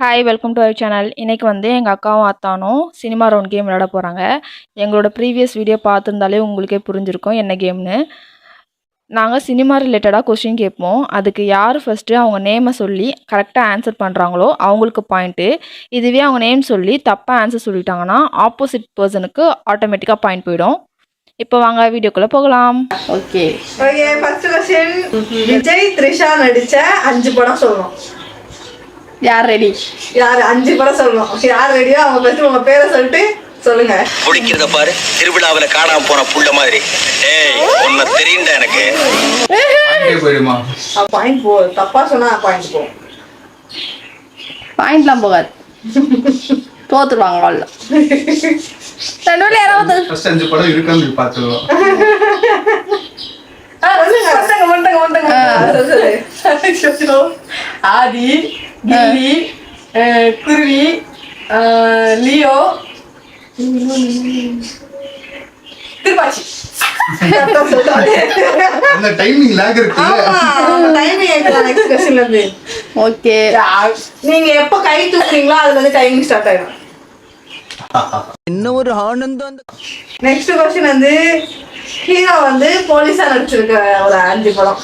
Hi welcome to our channel இன்றைக்கி வந்து எங்கள் அக்காவும் அத்தானும் சினிமா ரவுண்ட் கேம் விளையாட போகிறாங்க எங்களோட ப்ரீவியஸ் வீடியோ பார்த்துருந்தாலே உங்களுக்கே புரிஞ்சிருக்கும் என்ன கேம்னு நாங்கள் சினிமா ரிலேட்டடாக கொஷின் கேட்போம். அதுக்கு யார் ஃபஸ்ட்டு அவங்க நேமை சொல்லி கரெக்டாக ஆன்சர் பண்ணுறாங்களோ அவங்களுக்கு பாயிண்ட்டு இதுவே அவங்க நேம் சொல்லி தப்பாக ஆன்சர் சொல்லிட்டாங்கன்னா ஆப்போசிட் பர்சனுக்கு ஆட்டோமேட்டிக்காக பாயிண்ட் போயிடும். இப்போ வாங்க வீடியோக்குள்ளே போகலாம். Okay okay first question Vijay Trisha நடிச்ச அஞ்சு படம் சொல்லணும் யார் ரெடி யார் அஞ்சு படம் சொல்லணும். யார் ரெடியோ அவங்க ஃபர்ஸ்ட் உங்க பேரை சொல்லிட்டு சொல்லுங்க. குடிக்கிறத பாரு. திருவிழாவுல காணாம போன புள்ள மாதிரி. ஏய் உன்னை தெரியுண்டா எனக்கு. போயிடுமா? பாயிண்ட் போ. தப்பா சொன்னா பாயிண்ட் போ. பாயிண்ட்லாம் போகாது. தோத்துருவாங்க அவ்வளோ ரெண்டு பேர்ல யாராவது ஃபர்ஸ்ட் அஞ்சு படம் இருக்கான்னு பார்த்துருவோம் சொல்லு. ஆதி கில்லி அஹ், குருவி லியோ. திருப்பாச்சி. அந்த டைமிங் லேக் இருக்கு. இருந்து. ஓகே. நீங்க எப்ப கை தூக்குறீங்களோ அதுல இருந்து டைமிங் ஸ்டார்ட் ஆயிடும். நெக்ஸ்ட் கொஸ்டின் வந்து ஹீரோ வந்து போலீஸா நடிச்சிருக்க ஒரு அஞ்சு படம்.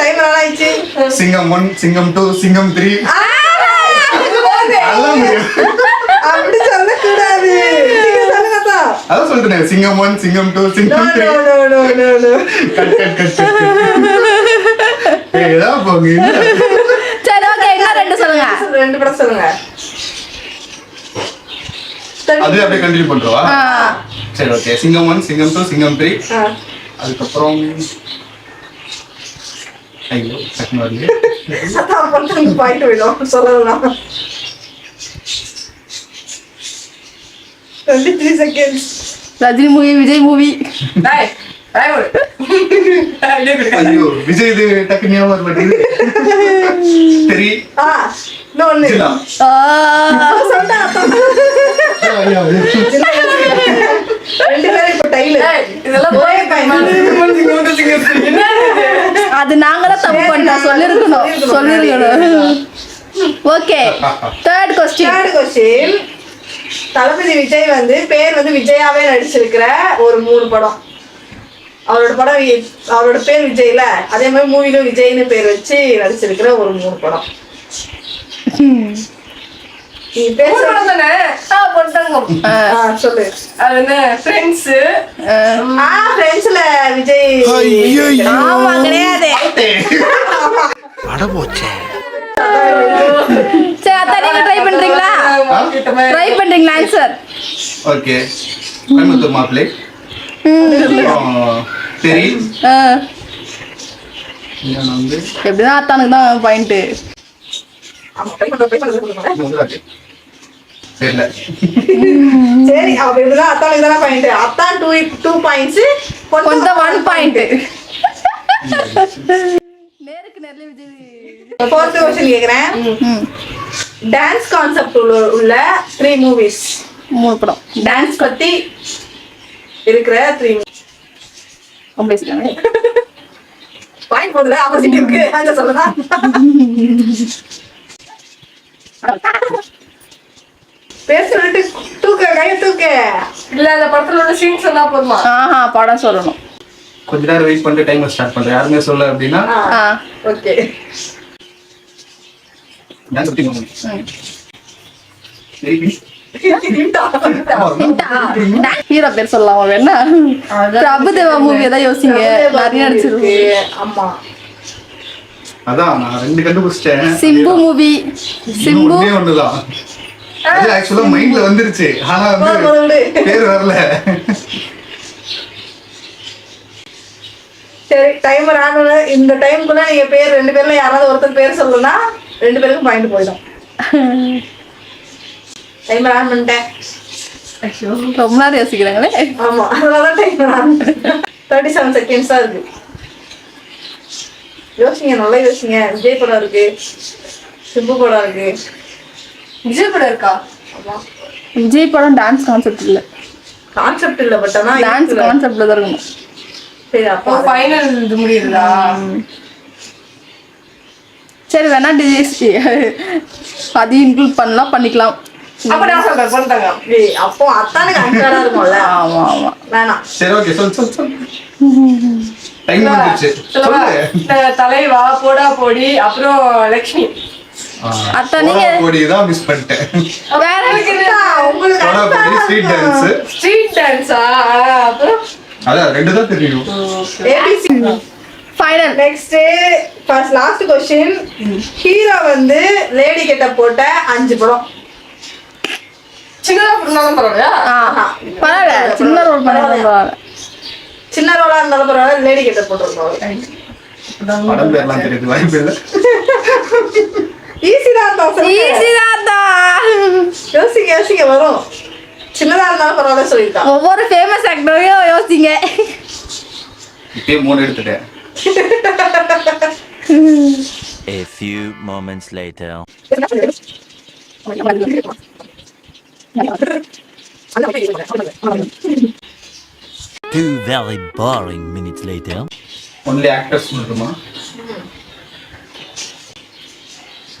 டைம் நல்லா ஆயிடுச்சு. சிங்கம் ஒன் சிங்கம் டூ சிங்கம் த்ரீ. அதான் சொல்லிட்டேன் சிங்கம் ஒன் சிங்கம் டூ சிங்கம் த்ரீ. கட் கட் கட் ஏதாவது போங்க. சரி ஓகே இன்னும் ரெண்டு சொல்லுங்க. ரெண்டு படம் சொல்லுங்க. அது அப்படியே கண்டினியூ பண்றவா ஆ, சரி ஓகே சிங்கம் ஒன் சிங்கம் டூ சிங்கம் த்ரீ ஆ. அதுக்கப்புறம் ஐயோ டக்குனு வரலையே. அத்தா படத்துக்கு பாயிண்ட் விடும் சொல்லலாம் twenty three seconds Rajini movie Vijay movie டேய், டேய் விடு. அப்படியே கொடுக்க. ஐயோ விஜய் இது டக்கு ஞாபகம் வர மாட்டேங்குது சரி ஆ இன்னொன்னு ஜில்லா. சொல்லிட்டேன் அது நாங்க தான் தப்பு பண்ணிட்டோம். சொல்லிருக்கணும். சொல்லிருக்கணும். Okay. Third question third question Thalapathy Vijay வந்து பேர் வந்து விஜயாவே நடிச்சிருக்கிற ஒரு மூணு படம். அவரோட படம் அவரோட பேர் விஜய்ல அதே மாதிரி மூவிலும் விஜய்னு பேர் வச்சு நடிச்சிருக்கிற ஒரு மூணு படம். ட்ரை பண்றீங்களா? ட்ரை பண்றீங்களா ஆன்சர் ஓகே. கோயம்புத்தூர் மாப்பிள்ளை. சரி எப்படிதான் அத்தானுக்கு தான் பாயிண்ட். தெரியல. சரி அப்ப இதுதான் அத்தானுக்கு தானே பாயிண்ட் அத்தான் டூ டூ பாயிண்ட்ஸ் கொஞ்சம் ஒன் பாயிண்ட் நேருக்கு நேரில் விஜய் ஃபோர்த் கொஸ்டின் கேக்குறேன். டான்ஸ் கான்செப்ட் உள்ள உள்ள த்ரீ மூவிஸ் மூணு படம். டான்ஸ் பத்தி இருக்கிற த்ரீ சொல்லுங்க பாயிண்ட் போதுல ஆப்போசிட் இருக்கு. அங்க சொல்லலாம். பேர் சொல்லிட்டு தூக்க கைய தூக்க. இல்ல அந்த படத்துல உள்ள சீன் சொன்னா போதுமா? ஆஹா படம் சொல்லணும். கொஞ்ச நேரம் வெயிட் பண்ணிட்டு டைம் ஸ்டார்ட் பண்றேன். யாருமே சொல்ல அப்படின்னா? ஆ ஓகே. டான்ஸ் பத்தி. ஹீரோ பேர் சொல்லலாம் வேணா பிரபுதேவா மூவி தான் யோசிங்க. நிறைய நடிச்சிருக்கு ஆமா. அதான் நான் ரெண்டு கண்டுபிடிச்சிட்டேன். சிம்பு மூவி சிம்பு. ஒண்ணே ஒண்ணுதான். அது ஆக்சுவலா மைண்ட்ல வந்துருச்சு. ஆனா வந்து பேர் வரல. சரி டைமர் ஆன் இந்த டைம்குள்ள நீங்க பேர் ரெண்டு பேர்ல யாராவது ஒருத்தர் பேர் சொல்லணும்னா ரெண்டு பேருக்கும் பாயிண்ட் போயிடும். டைமர் ஆன் பண்ணிட்டேன் ரொம்ப நேரம் யோசிக்கிறாங்களே. ஆமா அதனாலதான் timer on thirty seven seconds தான் இருக்கு. யோசிங்க நல்லா யோசிங்க. விஜய் படம் இருக்கு. சிம்பு படம் இருக்கு. விஜய் படம் இருக்கா? விஜய் படம் டான்ஸ் கான்செப்ட் இல்ல. கான்செப்ட் இல்ல பட் ஆனா டான்ஸ். கான்செப்ட்ல தான் இருக்கணும். சரி அப்போ ஃபைனல் இது முடியுதா சரி வேணா டிஜிஎஸ் அதையும் இன்க்ளூட் பண்ணலாம் பண்ணிக்கலாம். அப்ப நான் சொல்றேன் பண்ணிட்டாங்க ஏய், அப்போ அத்தானுக்கு அன்ஃபேரா இருக்கும்ல. ஆமா ஆமா. வேணாம். சரி ஓகே சொல் சொல் சொல். தலைவா போடா போடி அப்புறம் லக்ஷ்மி. அத்தா நீங்க கோடி தான் மிஸ் பண்ணிட்டேன். வேற உங்களுக்கு ஸ்ட்ரீட் டான்ஸ் ஸ்ட்ரீட் டான்ஸா அப்புறம்? அதான் ரெண்டு தான் தெரியும். ABC final next first last question hero வந்து லேடி கெட்ட போட்ட அஞ்சு படம். சின்னதா பண்ணாலும் பரவாயில்லையா? பரவாயில்ல. சின்ன ரோல் பரவாயில்ல. சின்ன ரோலா இருந்தாலும் பரவாயில்ல லேடி கெட்ட போட்டிருக்கோம் படம் பேர்லாம் தெரியுது வாய்ப்பு இல்லை. ஈஸி தான் தான். ஈஸி தான் யோசிக்க யோசிக்க வரும் சின்னதா இருந்தாலும் பரவாயில்ல சொல்லியிருக்கான் ஒவ்வொரு ஃபேமஸ் ஆக்டரையும் யோசிங்க இப்பயே மூணு எடுத்துட்டேன் A few moments later. Two very boring minutes later. Only actors மட்டுமா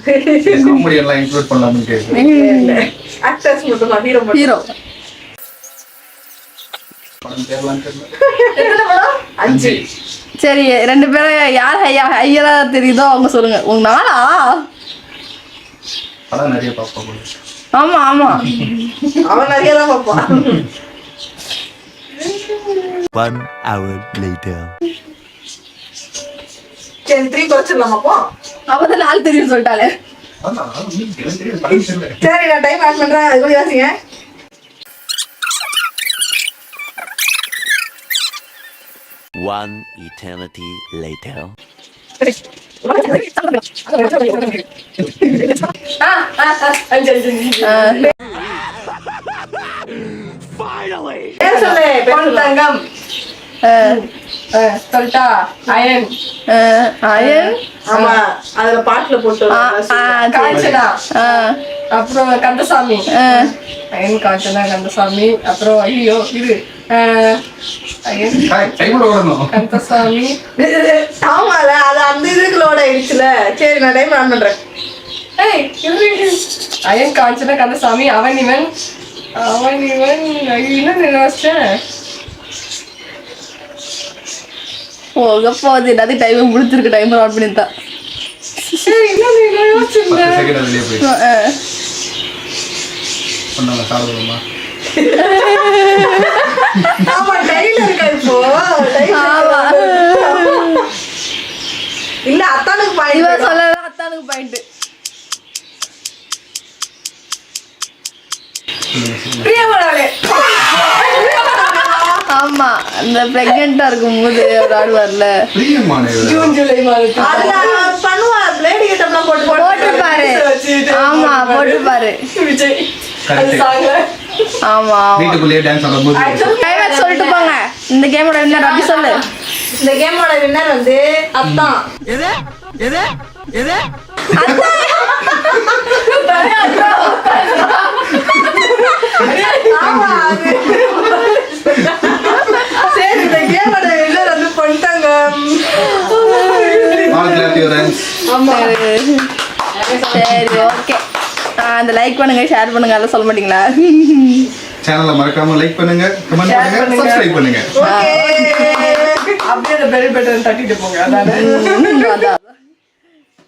இன்க்ளூட் பண்ணலாம்னு ஆக்டர்ஸ் மட்டும் ஹீரோ ஹீரோ சரி ரெண்டு பேரும் யார் ஹையா ஹையரா தெரியுதோ அவங்க சொல்லுங்க. உங்க நாளா படம் நிறைய பார்ப்போம். ஆமா ஆமா. அவன் நிறைய தான் பார்ப்பான் One hour later. சரி த்ரீ குறைச்சிடலாமா அப்போ அப்பதான் நாள் தெரியும் சொல்லிட்டாலே அதான், எனக்கு தெரியும், படம் தெரியல. சரி நான் டைம் ஆட் பண்றேன் அது கூட யோசிங்க One eternity later. ஆ, சொல்லிட்டா அயன். அயன்? ஆமா அதுல பாட்டுல போட்டு. காஞ்சனா. அப்புறம் கந்தசாமி. அஹ், அயன் காஞ்சனா கந்தசாமி. அப்புறம் ஐயோ இது கந்தசாமி. ஆமால அது அந்த இதுக்கு லோட் ஆயிடுச்சுல. சரி நான் டைம் பண்றேன். அயன் காஞ்சனா கந்தசாமி அவன் இவன். அவன் இவன் என்ன நினைச்சேன் போக போகுது எல்லாத்தையும் டைம் முடிச்சிருக்கு டைம் ஆட் பண்ணிருந்தா ஏய், என்ன நினைச்சிருந்தேன் பத்து செகண்ட் வெளியே போய் அஹ், சொன்னாங்க சாப்பிடுவோமா? ஆமா டைல இருக்கா இப்போ? time ஆமா. இல்ல அத்தானுக்கு பாயிண்ட் சொல்லல அத்தானுக்கு பாயிண்ட் பிரியமானவளே ஆமா அந்த பிரெக்னெண்டா இருக்கும் போது ஒரு ஆள் வரல. ஜூன் ஜூலை மாதத்தில் அதுல பண்ணுவா பிளேடி கட்டம்லாம் போட்டு போட்டிருப்பாரு ஆமா போட்டிருப்பாரு விஜய் ஆமா ஆமா வீட்டுக்குள்ளேயே டான்ஸ் ஆடும்போது டைம் சொல்லிட்டு போங்க இந்த கேமோட வின்னர் அப்படி சொல்லு இந்த கேமோட வின்னர் வந்து அத்தான் ஆமா அது சரி இந்த கேமோட வின்னர் வந்து பண்ணிட்டாங்க சரி ஓகே அந்த லைக் பண்ணுங்க ஷேர் பண்ணுங்க அதெல்லாம் சொல்ல மாட்டீங்களா? சேனலை மறக்காம லைக் பண்ணுங்க கமெண்ட் பண்ணுங்க சப்ஸ்கிரைப் பண்ணுங்க. அப்படியே அந்த பெல் பட்டன் தட்டிட்டு போங்க அதானே.